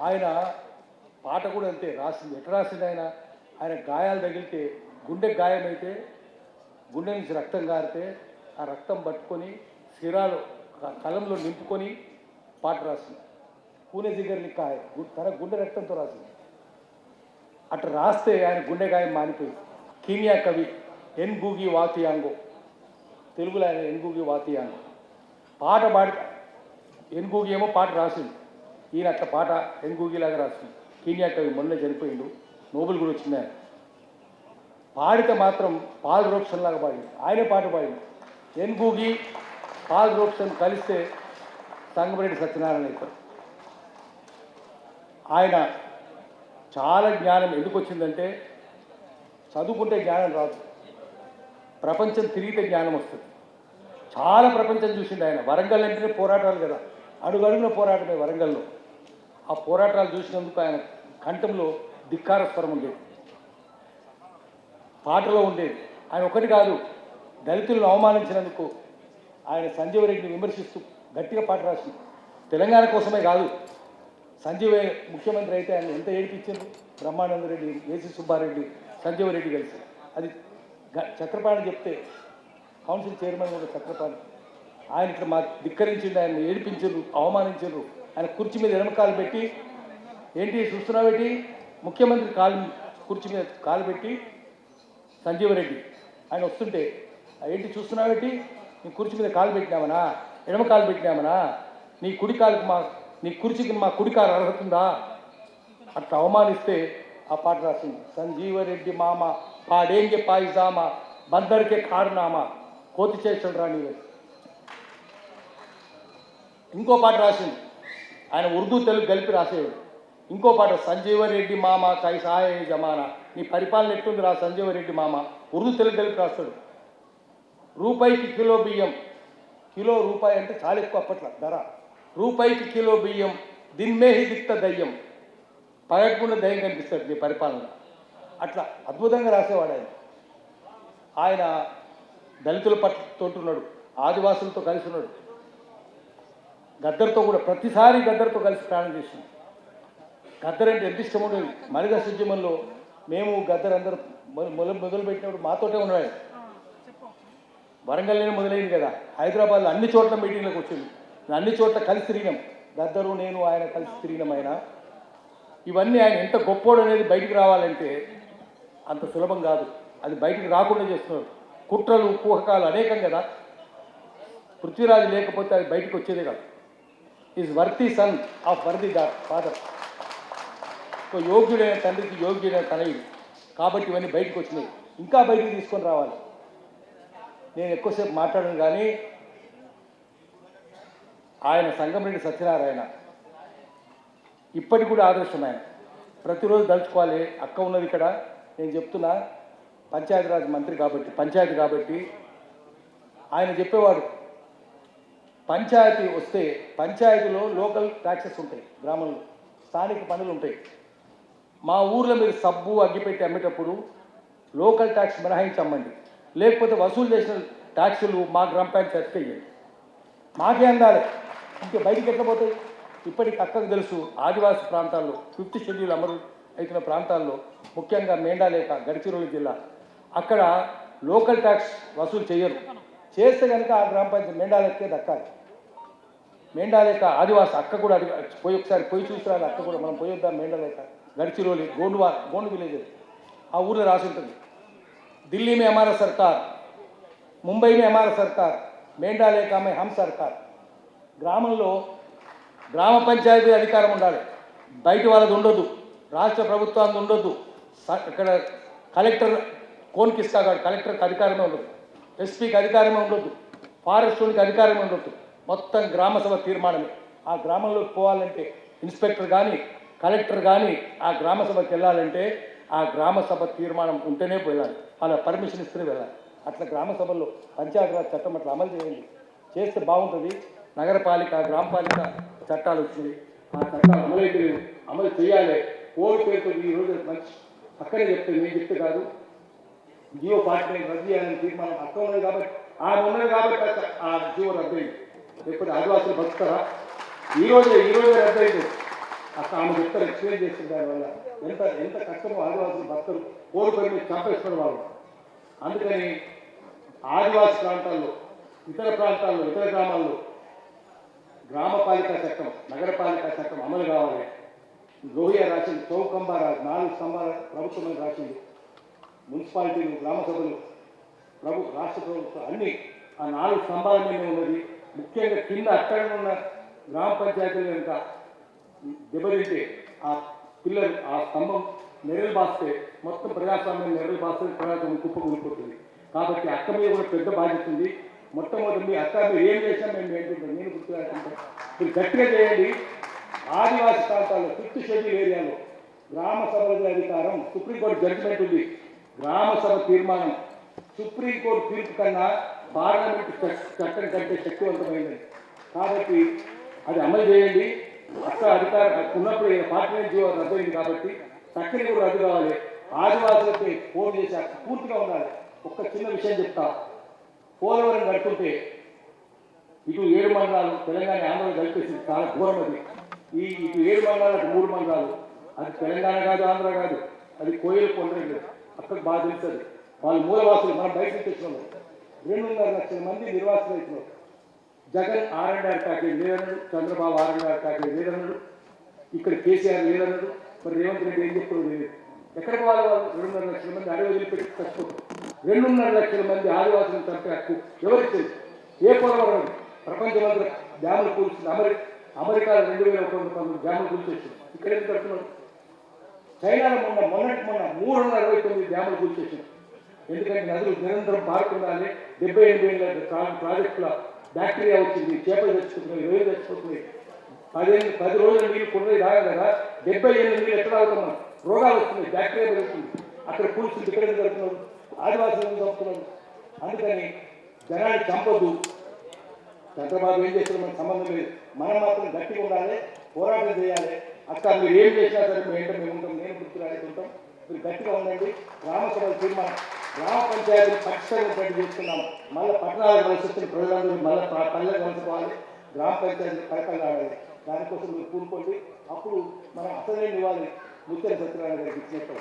ఆయన పాట కూడా అంతే రాసింది. ఎట్లా రాసింది ఆయన? ఆయన గాయాలు తగిలితే గుండె గాయమైతే గుండె నుంచి రక్తం కారితే ఆ రక్తం పట్టుకొని సిరాలు కలంలో నింపుకొని పాట రాసింది. పూణె దగ్గరని కాయ తన గుండె రక్తంతో రాసింది. అట్లా రాస్తే ఆయన గుండె గాయం మానిపోయింది. కీనియా కవి ఎన్ గూగి వాతియాంగో తెలుగులో ఆయన ఎన్ గూగి వాతియాంగో పాట పాడి ఎన్ గూగి ఏమో పాట రాసింది. ఈయన అట్లా పాట ఎన్ గూగిలాగా రాసింది కీనియా కవి మొన్న చనిపోయిండు. నోబుల్ కూడా వచ్చింది ఆయన పాడితే మాత్రం పాల్ రోప్షన్ లాగా పాడింది ఆయనే పాట పాడింది ఎన్ గూగి పాల్ రోప్షన్ కలిస్తే సంగమరెడ్డి సత్యనారాయణ అవుతారు. ఆయన చాలా జ్ఞానం ఎందుకు వచ్చిందంటే చదువుకుంటే జ్ఞానం రాదు. ప్రపంచం తిరిగితే జ్ఞానం వస్తుంది. చాలా ప్రపంచం చూసింది ఆయన. వరంగల్ అంటేనే పోరాటాలు కదా. అడుగడుగున పోరాటమే వరంగల్లో. ఆ పోరాటాలు చూసినందుకు ఆయన కంఠంలో ధిక్కార స్వరం ఉండేది పాటలో ఉండేది. ఆయన ఒకటి కాదు దళితులను అవమానించినందుకు ఆయన సంజీవ రెడ్డిని విమర్శిస్తూ గట్టిగా పాట రాసింది. తెలంగాణ కోసమే కాదు సంజీవ ముఖ్యమంత్రి అయితే ఆయన ఎంత ఏడిపించారు బ్రహ్మానంద రెడ్డి ఏసీ సుబ్బారెడ్డి సంజీవ రెడ్డి కలిసి. అది చక్రపాణి చెప్తే కౌన్సిల్ చైర్మన్ కూడా చక్రపాణి ఆయన ఇట్లా మా ధిక్కరించిండు ఆయన ఏడిపించారు అవమానించారు ఆయన కుర్చీ మీద ఎడమకాలు పెట్టి ఏంటి చూస్తున్నావేటి ముఖ్యమంత్రి కాలు కుర్చీ మీద కాలు పెట్టి సంజీవరెడ్డి ఆయన వస్తుంటే ఏంటి చూస్తున్నావేటి నీ కుర్చీ మీద కాలు పెట్టినామనా ఎడమ కాలు పెట్టినామనా నీ కుడి కాలుకి మా నీ కుర్చీకి మా కుడి కాలు అర్హతుందా అట్లా అవమానిస్తే ఆ పాట రాసింది. సంజీవరెడ్డి మామ పాడేంగే పాయిజామా బందరికే కారునామా కోతి చేష్టలు రాణి ఇంకో పాట రాసింది. ఆయన ఉర్దూ తెలుగు కలిపి రాసేవాడు ఇంకో పాట సంజీవరెడ్డి మామ కైసాయ జమానా. నీ పరిపాలన ఎట్టుంది రా సంజీవరెడ్డి మామ? ఉర్దూ తెలుగు కలిపి రాస్తాడు. రూపాయికి కిలో బియ్యం. కిలో రూపాయి అంటే చాలా ఎక్కువ అప్పట్లో. ధర. రూపాయికి కిలో బియ్యం. దిన్మేహి దిక్త దయ్యం. పగకుండా దయ్యం కనిపిస్తాడు నీ పరిపాలన అట్లా అద్భుతంగా రాసేవాడు ఆయన. ఆయన దళితుల పట్ల తోటున్నాడు ఆదివాసులతో కలిసి ఉన్నాడు. గద్దర్తో కూడా ప్రతిసారి గద్దర్తో కలిసి ప్రయాణం చేసింది గద్దర్ అంటే ఎంత ఇష్టం ఉండేది? మరిగా ఉద్యమంలో మేము గద్దర్ అందరూ మొదలు మొదలు మొదలుపెట్టినప్పుడు మాతోటే ఉన్నాడు వరంగల్లోనే మొదలైంది కదా. హైదరాబాద్లో అన్ని చోట్ల మీటింగ్లకు వచ్చింది. అన్ని చోట్ల కలిసి తిరిగినాం. గద్దరు నేను ఆయన కలిసి తిరిగినాం ఆయన. ఇవన్నీ ఆయన ఎంత గొప్పోడు అనేది బయటికి రావాలంటే అంత సులభం కాదు. అది బయటికి రాకుండా చేస్తున్నారు. కుట్రలు కుహకాలు అనేకం కదా. పృథ్వీరాజు లేకపోతే అది బయటకు వచ్చేదే కాదు. Is worthy son of worthy the father so యోగ్యుడైన తండ్రికి యోగ్యుడైన తనయుడు కాబట్టి ఇవన్నీ బయటకు వచ్చినాయి ఇంకా బయటికి తీసుకొని రావాలి. నేను ఎక్కువసేపు మాట్లాడను కానీ ఆయన సంగమరెడ్డి సత్యనారాయణ. ఇప్పటికి కూడా ఆదర్శం ఆయన. ప్రతిరోజు దలుచుకోవాలి అక్క ఉన్నది ఇక్కడ. నేను చెప్తున్నా పంచాయతీరాజ్ మంత్రి కాబట్టి పంచాయతీ కాబట్టి ఆయన చెప్పేవాడు పంచాయతీ వస్తే పంచాయతీలో లోకల్ ట్యాక్సెస్ ఉంటాయి గ్రామంలో స్థానిక పనులు ఉంటాయి. మా ఊర్లో మీరు సబ్బు అగ్గిపెట్టి అమ్మేటప్పుడు లోకల్ ట్యాక్స్ మినహాయించి అమ్మండి లేకపోతే వసూలు చేసిన ట్యాక్సులు మా గ్రామ పంచాయతీకి ఇవ్వండి మాకే అందాలి. ఇంకా బయటికి ఎట్లా పోతాయి? ఇప్పటికి అక్కకు తెలుసు ఆదివాసీ ప్రాంతాల్లో ఫిఫ్త్ షెడ్యూల్ అమలు అవుతున్న ప్రాంతాల్లో ముఖ్యంగా మేండాలేక గడిచిరోలు జిల్లా అక్కడ లోకల్ ట్యాక్స్ వసూలు చేయరు. చేస్తే కనుక ఆ గ్రామ పంచాయతీ మెండాలెక్కే దక్కాలి. మెండాలేక ఆదివాస అక్క కూడా అడిగి పోయి ఒకసారి పోయి చూసిరాలి అక్క కూడా మనం పోయి వద్దాం మెండాలేక గడిచిరోలి గోండువా గోండు విలేజ్ ఆ ఊర్లో రాసి ఉంటుంది. ఢిల్లీ మే సర్కార్ ముంబై మే సర్కార్ మేండాలేక మే హమ్ సర్కార్. గ్రామంలో గ్రామ పంచాయతీ అధికారం ఉండాలి. బయట వాళ్ళది ఉండొద్దు. రాష్ట్ర ప్రభుత్వానికి ఉండొద్దు. ఇక్కడ కలెక్టర్ కోన్కిస్తా కాదు కలెక్టర్కి అధికారమే ఉండదు. ఎస్పీకి అధికారమే ఉండొద్దు. ఫారెస్ట్ వాళ్ళకి అధికారమే ఉండొద్దు. మొత్తం గ్రామ సభ తీర్మానమే. ఆ గ్రామంలోకి పోవాలంటే ఇన్స్పెక్టర్ కానీ కలెక్టర్ కానీ ఆ గ్రామ సభకి వెళ్ళాలంటే ఆ గ్రామ సభ తీర్మానం ఉంటేనే వెళ్ళాలి. అలా పర్మిషన్ ఇస్తేనే వెళ్ళాలి. అట్లా గ్రామ సభల్లో పంచాయతీరాజ్ చట్టం అట్లా అమలు చేయండి. చేస్తే బాగుంటుంది. నగరపాలిక గ్రామపాలిక చట్టాలు వచ్చింది ఆ చట్టాలు అమలైతే అమలు చేయాలి. కోవిడ్ పేరుతో ఈ రోజు మంచి అక్కడే చెప్తే నేను చెప్తే కాదు. జియో పార్టీ రద్దు చేయాలని తీర్మానం అక్క ఉన్నది కాబట్టి ఆ ఉన్నది కాబట్టి ఆ- ఆ జియో రద్దయింది అయింది. ఆదివాసులు బతుకుతారా? ఈ రోజే రద్దయింది అసలు ఆమె చెప్తారు ఎక్స్ప్లెయిన్ చేసిన దానివల్ల. ఎంత ఎంత కష్టమో ఆదివాసులు భక్తులు కోరుకొని మీద చంపేస్తున్న వాళ్ళు. అందుకని ఆదివాసీ ప్రాంతాల్లో ఇతర ప్రాంతాల్లో ఇతర గ్రామాల్లో గ్రామపాలిక చట్టం నగరపాలిక చట్టం అమలు కావాలి. లోహియా రాసింది చౌకంబ రాజు నాలుగు స్తంభాల ప్రభుత్వం రాసింది. మున్సిపాలిటీలు గ్రామ సభలు ప్రభు రాష్ట్ర ప్రభుత్వం అన్ని ఆ నాలుగు స్తంభాల మీద ఉన్నది. ముఖ్యంగా కింద అక్కడ ఉన్న గ్రామ పంచాయతీలు కనుక దెబ్బతింటే ఆ పిల్లలు ఆ స్తంభం నెరలు బాస్తే మొత్తం ప్రజాస్వామ్యం నెరలు బాస్తే ప్రజాస్వామ్యం కుప్ప కూలిపోతుంది. కాబట్టి అక్క మీద కూడా పెద్ద బాధ్యత ఉంది. మొట్టమొదటి మీ అక్క మీరు ఏం చేసినా మేము ఏంటంటే నేను గుర్తురాకుంటాం మీరు గట్టిగా చేయండి. ఆదివాసీ ప్రాంతాల్లో ఫిఫ్త్ షెడ్యూల్ ఏరియాలో గ్రామ సభల అధికారం సుప్రీంకోర్టు జడ్జిమెంట్ ఉంది. గ్రామసభ తీర్మానం. సుప్రీంకోర్టు తీర్పు కన్నా పార్లమెంట్ చట్టం కంటే శక్తివంతమైనది. కాబట్టి అది అమలు చేయండి. అక్క అధికార ఉన్నప్పుడు పార్లమెంట్ జీవో రద్దయింది కాబట్టి చక్కని కూడా రద్దు కావాలి. ఆదివాసులకి ఫోన్ చేసి పూర్తిగా ఉండాలి. ఒక్క చిన్న విషయం చెప్తా. పోలవరం కట్టుకుంటే ఇటు ఏడు మండలాలు తెలంగాణ ఆంధ్ర కలిపేసింది. చాలా దూరం అది. ఈ ఇటు ఏడు మండలాలు అటు మూడు మండలాలు. అది తెలంగాణ కాదు ఆంధ్ర కాదు. అది కోయిలు పొందలేదు అక్కడ బాగా తెలుస్తుంది వాళ్ళు మూలవాసులు మనం బయట నుంచి వచ్చిన రెండున్నర లక్షల మంది నిర్వాసులు అవుతున్నారు Jagan R and R package లేదన్నాడు Chandrababu R and R package లేదన్నాడు ఇక్కడ కేసీఆర్ లేదన్నాడు మరి రేవంత్ రెడ్డి ఏం చెప్తాడు లేదు ఎక్కడికి వాళ్ళు? రెండున్నర లక్షల మంది అడవి వదిలిపెట్టి చచ్చిపోతారు. రెండున్నర లక్షల మంది ఆదివాసులను చంపే హక్కు ఎవరికి ఏ పోలవరం? ప్రపంచమంతా డ్యాములు కూల్చింది అమెరికా అమెరికా రెండు వేల ఒక వంద పంతొమ్మిది డ్యాములు కూల్చేసింది. ఇక్కడ ఎందుకు కడుతున్నారు? చైనాలో మొన్న మొన్నటి మొన్న మూడు వందల అరవై తొమ్మిది డ్యాములు కూల్చేసింది ఎందుకంటే నదులు నిరంతరం పారుతుండాలి. డెబ్బై ఎనభై ఏళ్ళ ప్రాజెక్టుల బ్యాక్టీరియా వచ్చింది. చేపలు తెచ్చుకుంటున్నాయి రొయ్యలు తెచ్చుకుంటున్నాయి. పదిహేను పది రోజుల నీళ్ళు కొన్ని రాగా కదా డెబ్బై ఎనిమిది నీళ్ళు ఎట్లా అవుతున్నాం రోగాలు వస్తున్నాయి బ్యాక్టీరియా పెరుగుతుంది. అక్కడ కూల్చింది ఇక్కడ ఎందుకు కడుతున్నారు ఆదివాసులు చంపుతున్నారు అందుకని జనాన్ని చంపొద్దు. చంద్రబాబు ఏం చేసినా మనకు సంబంధం లేదు. మనం మాత్రం గట్టిగా ఉండాలి పోరాటం చేయాలి. అక్కడ మీరు ఏం చేసినా సరే మేము ఏంటో మేము ఉంటుంది నేను గుర్తు మీరు గట్టిగా ఉండండి. గ్రామసభల తీర్మానం గ్రామ పంచాయతీ ఖచ్చితంగా చేస్తున్నాం మళ్ళీ పట్టణాలకు కలిసి వచ్చిన ప్రజలందరూ మళ్ళీ ప- పల్లెలు కలుసుకోవాలి గ్రామ పంచాయతీ కరకలు ఆడాలి దానికోసం మీరు కూనుకోండి అప్పుడు మనం అసలే ఇవ్వాలి ముత్యాల సత్యనారాయణ గారికి ఇచ్చినట్టు